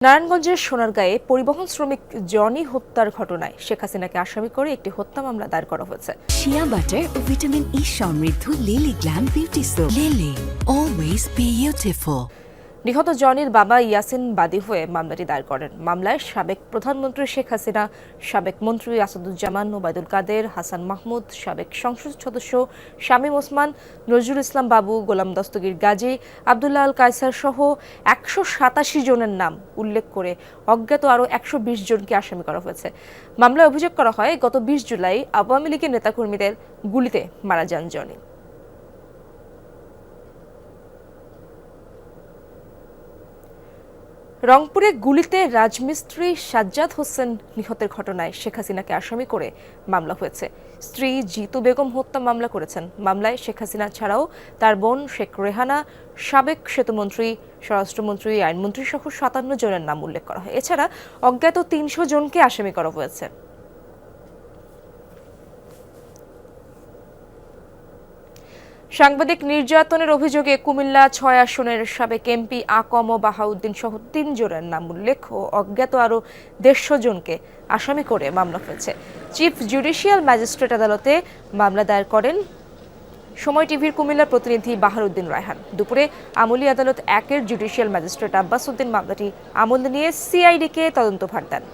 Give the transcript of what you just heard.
নারায়ণগঞ্জের সোনারগাঁয়ে পরিবহন শ্রমিক জনি হত্যার ঘটনায় শেখ হাসিনাকে আসামি করে একটি হত্যা মামলা দায়ের করা হয়েছে। শিয়া বাটার ও ভিটামিন ই সমৃদ্ধ Lily glam beauty soap Lily always beautiful নিহত জনির বাবা ইয়াসিন বাদী হয়ে মামলাটি দায়ের করেন। মামলায় সাবেক প্রধানমন্ত্রী শেখ হাসিনা, সাবেক মন্ত্রী আসাদুজ্জামান, ওবায়দুল কাদের, হাসান মাহমুদ, সাবেক সংসদ সদস্য শামীম ওসমান, নজরুল ইসলাম বাবু, গোলাম দস্তগীর গাজী, আবদুল্লাহ আল কায়সার সহ একশো সাতাশি জনের নাম উল্লেখ করে অজ্ঞাত আরও একশো বিশ জনকে আসামি করা হয়েছে। মামলায় অভিযোগ করা হয়, গত বিশ জুলাই আওয়ামী লীগের নেতাকর্মীদের গুলিতে মারা যান জনি। রংপুরে গুলিতে রাজমিস্ত্রি সাজ্জাদ হোসেন নিহতের ঘটনায় শেখ হাসিনাকে আসামি করে মামলা হয়েছে। স্ত্রী জিতু বেগম হত্যা মামলা করেছেন। মামলায় শেখ হাসিনা ছাড়াও তার বোন শেখ রেহানা, সাবেক সেতুমন্ত্রী, স্বরাষ্ট্রমন্ত্রী আইনমন্ত্রী সহ সাতান্ন জনের নাম উল্লেখ করা হয়। এছাড়া অজ্ঞাত তিনশো জনকে আসামি করা হয়েছে। সাংবাদিক নির্যাতনের অভিযোগে কুমিল্লা ছয় আসনের সাবেক এমপি আকম ও বাহাউদ্দিন সহ তিন জনের নাম উল্লেখ ও অজ্ঞাত আরও দেড়শো জনকে আসামি করে মামলা হয়েছে। চিফ জুডিশিয়াল ম্যাজিস্ট্রেট আদালতে মামলা দায়ের করেন সময় টিভির কুমিল্লার প্রতিনিধি বাহারউদ্দিন রায়হান। দুপুরে আমলি আদালত একের জুডিশিয়াল ম্যাজিস্ট্রেট আব্বাস উদ্দিন মামলাটি আমলে নিয়ে সিআইডিকে তদন্তভার দেন।